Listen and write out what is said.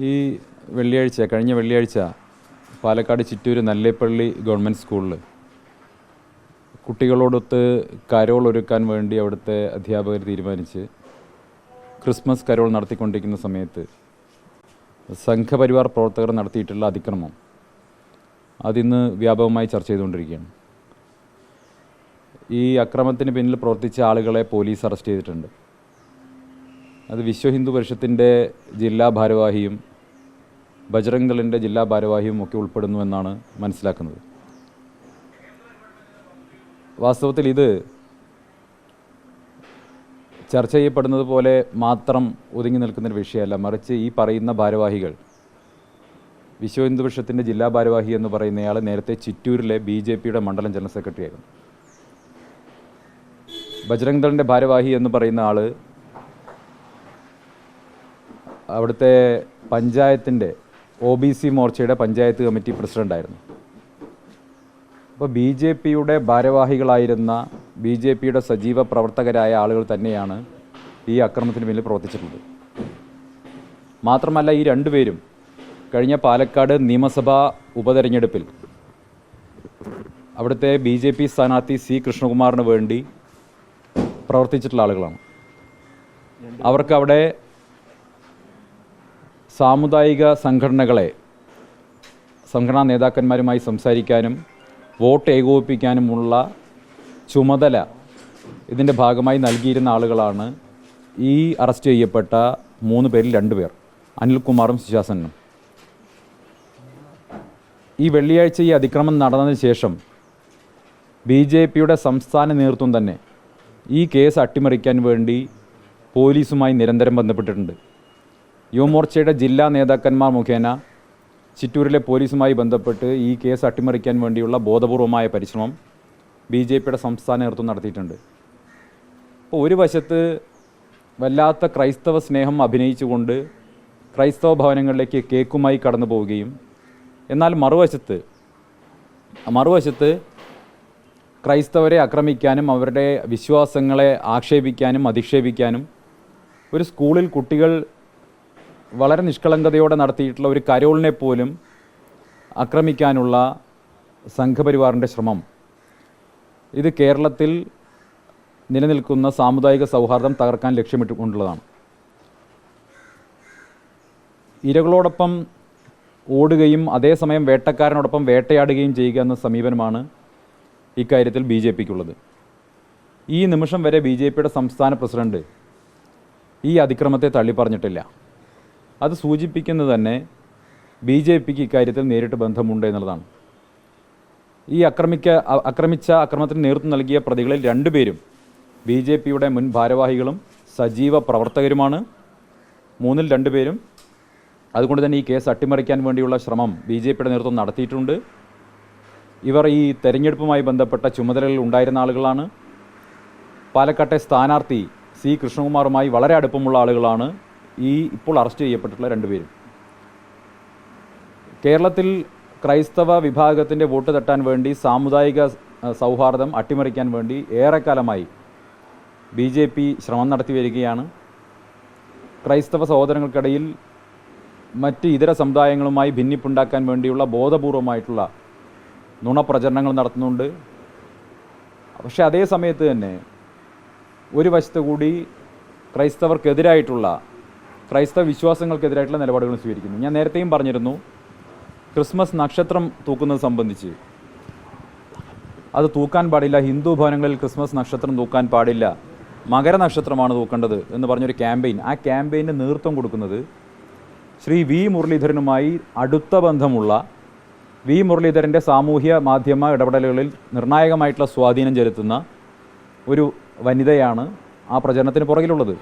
ഈ വെള്ളിയാഴ്ച കഴിഞ്ഞ വെള്ളിയാഴ്ച പാലക്കാട് ചിറ്റൂർ നല്ലേപ്പള്ളി ഗവൺമെന്റ് സ്കൂളിൽ കുട്ടികളോടൊത്ത് കരോൾ ഒരുക്കാൻ വേണ്ടി അവിടുത്തെ അധ്യാപകർ തീരുമാനിച്ച് ക്രിസ്മസ് കരോൾ നടത്തിക്കൊണ്ടിരിക്കുന്ന സമയത്ത് സംഘപരിവാർ പ്രവർത്തകർ നടത്തിയിട്ടുള്ള അതിക്രമം അതിന്ന് വ്യാപകമായി ചർച്ച ചെയ്തുകൊണ്ടിരിക്കുകയാണ്. ഈ അക്രമത്തിന് പിന്നിൽ പ്രവർത്തിച്ച ആളുകളെ പോലീസ് അറസ്റ്റ് ചെയ്തിട്ടുണ്ട്. അത് വിശ്വ ഹിന്ദു പരിഷത്തിന്റെ ജില്ലാ ഭാരവാഹിയും ബജറംഗളിന്റെ ജില്ലാ ഭാരവാഹിയും ഒക്കെ ഉൾപ്പെടുന്നു എന്നാണ് മനസ്സിലാക്കുന്നത്. വാസ്തവത്തിൽ ഇത് ചർച്ച ചെയ്യപ്പെടുന്നത് പോലെ മാത്രം ഒതുങ്ങി നിൽക്കുന്നൊരു വിഷയമല്ല. മറിച്ച് ഈ പറയുന്ന ഭാരവാഹികൾ വിശ്വ ഹിന്ദു പരിഷത്തിന്റെ ജില്ലാ ഭാരവാഹി എന്ന് പറയുന്നയാൾ നേരത്തെ ചിറ്റൂരിലെ ബി ജെ പിയുടെ മണ്ഡലം ജനറൽ സെക്രട്ടറി ആയിരുന്നു ബജ്രംഗ് ദളിന്റെ ഭാരവാഹി എന്ന് പറയുന്ന ആൾ അവിടുത്തെ പഞ്ചായത്തിന്റെ ഒ ബി സി മോർച്ചയുടെ പഞ്ചായത്ത് കമ്മിറ്റി പ്രസിഡന്റായിരുന്നു അപ്പോൾ ബി ജെ പിയുടെ ഭാരവാഹികളായിരുന്ന ബി ജെ പിയുടെ സജീവ പ്രവർത്തകരായ ആളുകൾ തന്നെയാണ് ഈ അക്രമത്തിന് പിന്നിൽ പ്രവർത്തിച്ചിട്ടുള്ളത്. മാത്രമല്ല ഈ രണ്ടുപേരും കഴിഞ്ഞ പാലക്കാട് നിയമസഭാ ഉപതെരഞ്ഞെടുപ്പിൽ അവിടുത്തെ ബി ജെ പി സ്ഥാനാർത്ഥി സി കൃഷ്ണകുമാറിന് വേണ്ടി പ്രവർത്തിച്ചിട്ടുള്ള ആളുകളാണ്. അവർക്ക് അവിടെ സാമുദായിക സംഘടനകളെ സംഘടനാ നേതാക്കന്മാരുമായി സംസാരിക്കാനും വോട്ട് ഏകോപിപ്പിക്കാനുമുള്ള ചുമതല ഇതിന്റെ ഭാഗമായി നൽകിയിരുന്ന ആളുകളാണ് ഈ അറസ്റ്റ് ചെയ്യപ്പെട്ട മൂന്ന് പേരിൽ രണ്ട് പേർ അനിൽകുമാറും സുശാസനും ഈ വെള്ളിയാഴ്ച ഈ അതിക്രമം നടന്നതിന് ശേഷം ബി ജെ പിയുടെ സംസ്ഥാന നേതൃത്വം തന്നെ ഈ കേസ് അട്ടിമറിക്കാൻ വേണ്ടി പോലീസുമായി നിരന്തരം ബന്ധപ്പെട്ടിട്ടുണ്ട്. യുവമോർച്ചയുടെ ജില്ലാ നേതാക്കന്മാർ മുഖേന ചിറ്റൂരിലെ പോലീസുമായി ബന്ധപ്പെട്ട് ഈ കേസ് അട്ടിമറിക്കാൻ വേണ്ടിയുള്ള ബോധപൂർവമായ പരിശ്രമം ബി ജെ പിയുടെ സംസ്ഥാന നേതൃത്വം നടത്തിയിട്ടുണ്ട്. അപ്പോൾ ഒരു വശത്ത് വല്ലാത്ത ക്രൈസ്തവ സ്നേഹം അഭിനയിച്ചുകൊണ്ട് ക്രൈസ്തവ ഭവനങ്ങളിലേക്ക് കേക്കുമായി കടന്നു പോവുകയും എന്നാൽ മറുവശത്ത് മറുവശത്ത് ക്രൈസ്തവരെ ആക്രമിക്കാനും അവരുടെ വിശ്വാസങ്ങളെ ആക്ഷേപിക്കാനും അധിക്ഷേപിക്കാനും ഒരു സ്കൂളിൽ കുട്ടികൾ വളരെ നിഷ്കളങ്കതയോടെ നടത്തിയിട്ടുള്ള ഒരു കരോളിനെ പോലും ആക്രമിക്കാനുള്ള സംഘപരിവാറിന്റെ ശ്രമം. ഇത് കേരളത്തിൽ നിലനിൽക്കുന്ന സാമുദായിക സൗഹാർദ്ദം തകർക്കാൻ ലക്ഷ്യമിട്ടുകൊണ്ടുള്ളതാണ്. ഇരകളോടൊപ്പം ഓടുകയും അതേസമയം വേട്ടക്കാരനോടൊപ്പം വേട്ടയാടുകയും ചെയ്യുക എന്ന സമീപനമാണ് ഇക്കാര്യത്തിൽ ബി ജെ പിക്കുള്ളത്. ഈ നിമിഷം വരെ ബി ജെ പിയുടെ സംസ്ഥാന പ്രസിഡന്റ് ഈ അതിക്രമത്തെ തള്ളിപ്പറഞ്ഞിട്ടില്ല. അത് സൂചിപ്പിക്കുന്നത് തന്നെ ബി ജെ പിക്ക് ഇക്കാര്യത്തിൽ നേരിട്ട് ബന്ധമുണ്ട് എന്നുള്ളതാണ്. ഈ ആക്രമിക്ക അ- ആക്രമിച്ച അക്രമത്തിന് നേതൃത്വം നൽകിയ പ്രതികളിൽ രണ്ടുപേരും ബി ജെ പിയുടെ മുൻ ഭാരവാഹികളും സജീവ പ്രവർത്തകരുമാണ്. മൂന്നിൽ രണ്ടുപേരും അതുകൊണ്ട് തന്നെ ഈ കേസ് അട്ടിമറിക്കാൻ വേണ്ടിയുള്ള ശ്രമം ബി ജെ പിയുടെ നേതൃത്വം നടത്തിയിട്ടുണ്ട്. ഇവർ ഈ തെരഞ്ഞെടുപ്പുമായി ബന്ധപ്പെട്ട ചുമതലകളിൽ ഉണ്ടായിരുന്ന ആളുകളാണ്. പാലക്കാട്ടെ സ്ഥാനാർത്ഥി സി കൃഷ്ണകുമാറുമായി വളരെ അടുപ്പമുള്ള ആളുകളാണ്. ഈ ഇപ്പോൾ അറസ്റ്റ് ചെയ്യപ്പെട്ടിട്ടുള്ള രണ്ടുപേരും കേരളത്തിൽ ക്രൈസ്തവ വിഭാഗത്തിന്റെ വോട്ട് തട്ടാൻ വേണ്ടി സാമുദായിക സൗഹാർദ്ദം അട്ടിമറിക്കാൻ വേണ്ടി ഏറെക്കാലമായി ബി ജെ പി ശ്രമം നടത്തി വരികയാണ്. ക്രൈസ്തവ സഹോദരങ്ങൾക്കിടയിൽ മറ്റ് ഇതര സമുദായങ്ങളുമായി ഭിന്നിപ്പുണ്ടാക്കാൻ വേണ്ടിയുള്ള ബോധപൂർവമായിട്ടുള്ള നുണപ്രചരണങ്ങൾ നടത്തുന്നുണ്ട്. പക്ഷേ അതേ സമയത്ത് തന്നെ ഒരു വശത്ത് കൂടി ക്രൈസ്തവർക്കെതിരായിട്ടുള്ള ക്രൈസ്തവ വിശ്വാസങ്ങൾക്കെതിരായിട്ടുള്ള നിലപാടുകൾ സ്വീകരിക്കുന്നു. ഞാൻ നേരത്തെയും പറഞ്ഞിരുന്നു ക്രിസ്മസ് നക്ഷത്രം തൂക്കുന്നത് സംബന്ധിച്ച്. അത് തൂക്കാൻ പാടില്ല ഹിന്ദു ഭവനങ്ങളിൽ ക്രിസ്മസ് നക്ഷത്രം തൂക്കാൻ പാടില്ല. മകര നക്ഷത്രമാണ് തൂക്കേണ്ടത് എന്ന് പറഞ്ഞൊരു ക്യാമ്പയിൻ. ആ ക്യാമ്പയിന് നേതൃത്വം കൊടുക്കുന്നത് ശ്രീ വി മുരളീധരനുമായി അടുത്ത ബന്ധമുള്ള വി മുരളീധരന്റെ സാമൂഹ്യ മാധ്യമ ഇടപെടലുകളിൽ നിർണായകമായിട്ടുള്ള സ്വാധീനം ചെലുത്തുന്ന ഒരു വനിതയാണ് ആ പ്രചരണത്തിന് പുറകിലുള്ളത്.